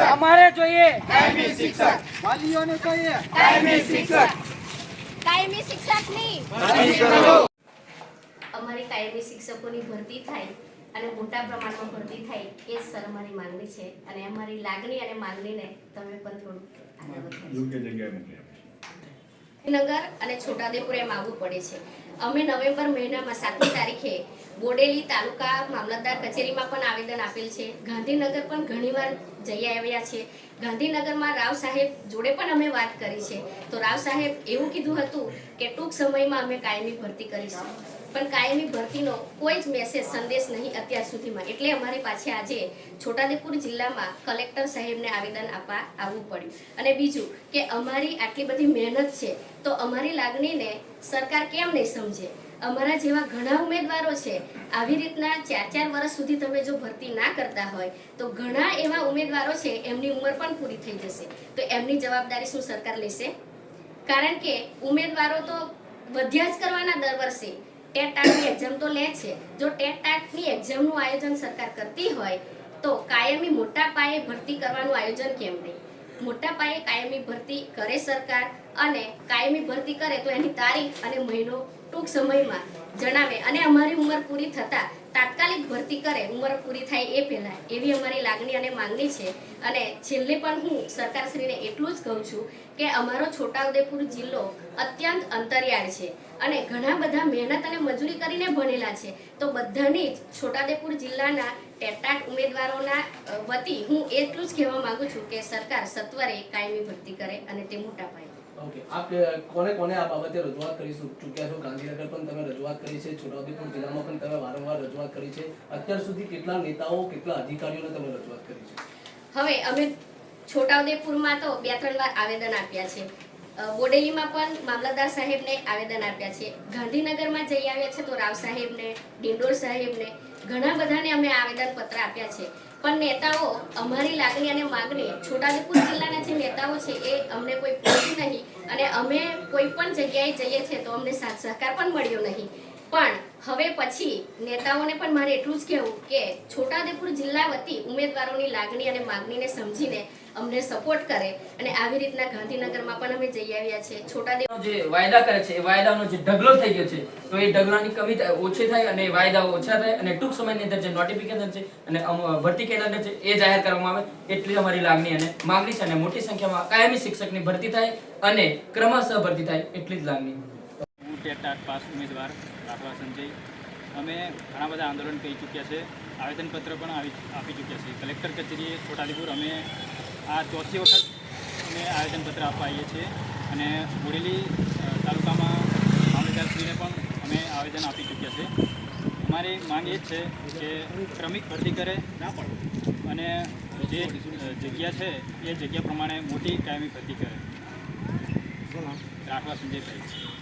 અમારે જોઈએ. કાયમી શિક્ષક. વાલીઓને જોઈએ. કાયમી શિક્ષક. કાયમી શિક્ષકની. ભરતી કરો. અમારી કાયમી શિક્ષકોની ભરતી થાય અને મોટા પ્રમાણમાં ભરતી થાય એ જ સર અમારી માંગણી છે અને અમારી લાગણી અને માંગણીને તમે પણ થોડું. યોગ્ય જગ્યાએ મોકલી આપો નગર અને છોટાદેપુર એમ આવવું પડે છે. અમે નવેમ્બર મહિનામાં સાતમી તારીખે બોડેલી તાલુકા મામલતદાર કચેરીમાં પણ આવેદન આપેલ છે. ગાંધીનગર પણ ઘણીવાર જઈ આવ્યા છે. ગાંધીનગરમાં રાવ સાહેબ જોડે પણ અમે વાત કરી છે. તો રાવ સાહેબ એવું કીધું હતું કે ટૂંક સમયમાં અમે કાયમી ભરતી કરીશું. પણ કાયમી ભરતીનો કોઈ જ મેસેજ સંદેશ નહીં અત્યાર સુધીમાં. એટલે અમારી પાસે આજે છોટાઉદેપુર જિલ્લામાં કલેક્ટર સાહેબને આવેદન આપવા આવવું પડ્યું. અને બીજું કે અમારી આટલી બધી મહેનત છે તો અમારી લાગણીને સરકાર કેમ નહીં સમજે? અમારા જેવા ઘણા ઉમેદવારો છે, આવી રીતના ચાર ચાર વર્ષ સુધી તમે જો ભરતી ના કરતા હોય, તો ઘણા એવા ઉમેદવારો છે, એમની ઉંમર પણ પૂરી થઈ જશે. તો એમની જવાબદારી શું સરકાર લેશે? કારણ કે ઉમેદવારો તો વધ્યા જ કરવાના દર વર્ષે. ટેટ ટાટની એક્ઝામ તો લે છે. જો ટેટ ટાટની એક્ઝામનું આયોજન સરકાર કરતી હોય, તો કાયમી મોટા પાયે ભરતી કરવાનું આયોજન કેમ નહીં? મોટા પાયે કાયમી ભરતી કરે સરકાર અને કાયમી ભરતી કરે તો એની તારીખ અને મહિનો ટૂંક સમયમાં જણાવે અને અમારી ઉંમર પૂરી થતા તાત્કાલિક ભરતી કરે, ઉંમર પૂરી થાય એ પહેલા. એવી અમારી લાગણી અને માંગણી છે. અને છેલ્લે પણ હું સરકારશ્રીને એટલું જ કહું છું કે અમારો છોટાઉદેપુર જિલ્લો અત્યંત અંતરિયાળ છે અને ઘણા બધા મહેનત અને મજૂરી કરીને ભણેલા છે. તો બધાની જ છોટાઉદેપુર જિલ્લાના ટેટાટ ઉમેદવારોના વતી હું એટલું જ કહેવા માગું છું કે સરકાર સત્વરે કાયમી ભરતી કરે અને તે મોટા પાયે. ઓકે આપ કોને કોને આ બાબતે રજૂઆત કરી ચૂક્યા છો? ગાંધીનગર પણ તમે રજૂઆત કરી છે, છોટાઉદેપુર જિલ્લામાં પણ તમે વારંવાર રજૂઆત કરી છે. અત્યાર સુધી કેટલા નેતાઓ, કેટલા અધિકારીઓને તમે રજૂઆત કરી છે? હવે અમે છોટાઉદેપુરમાં તો બે ત્રણ વાર આવેદન આપ્યા છે. બોડેલીમાં પણ મામલતદાર સાહેબને આવેદન આપ્યા છે. ગાંધીનગરમાં જઈ આવ્યા છે તો રાવ સાહેબને, ડિંડોર સાહેબને ઘણા બધાને અમે આવેદન પત્ર આપ્યા છે. પણ નેતાઓ અમારી લાગણી અને માગણી છોટાઉદેપુર જિલ્લાના જે નેતાઓ છે એ અમને કોઈ પૂછ્યું નહીં અને અમે કોઈ પણ જગ્યાએ જઈએ છીએ તો અમને સાથ સહકાર પણ મળ્યો નહીં. પણ હવે પછી નેતાઓને પણ મારે એટલું જ કહેવું કે છોટાઉદેપુર જિલ્લા વતી ઉમેદવારોની લાગણી અને માગણીને સમજીને અમને સપોર્ટ કરે અને આવી રીતના ગાંધીનગરમાં પણ અમે જઈ આવ્યા છે. છોટાઉદેપુર જે વાયદા કરે છે, એ વાયદાનો જે ઢગલો થઈ ગયો છે, તો એ ઢગલાની કમી ઓછી થાય અને વાયદાઓ ઓછા થાય અને ટૂંક સમયની અંદર જે નોટિફિકેશન છે અને ભરતી કેલેન્ડર છે, એ જાહેર કરવામાં આવે એટલી અમારી લાગણી અને માગણી છે અને મોટી સંખ્યામાં કાયમી શિક્ષકની ભરતી થાય અને ક્રમશઃ ભરતી થાય એટલી જ લાગણી. ટેટ પાસ ઉમેદવાર રાઠવા સંજય. અમે ઘણા બધા આંદોલન કરી ચૂક્યા છે. આવેદનપત્ર પણ આવી આપી ચૂક્યા છે. કલેક્ટર કચેરીએ છોટાઉદેપુર અમે આ ચોથી વખત અમે આવેદનપત્ર આપવા આવીએ છીએ અને બોડેલી તાલુકામાં મામલતદારશ્રીને પણ અમે આવેદન આપી ચૂક્યા છે. અમારી માંગ એ જ છે કે ક્રમિક ભરતી કરે અને જે જગ્યા છે એ જગ્યા પ્રમાણે મોટી કાયમી ભરતી કરે. રાખવા સંજયભાઈ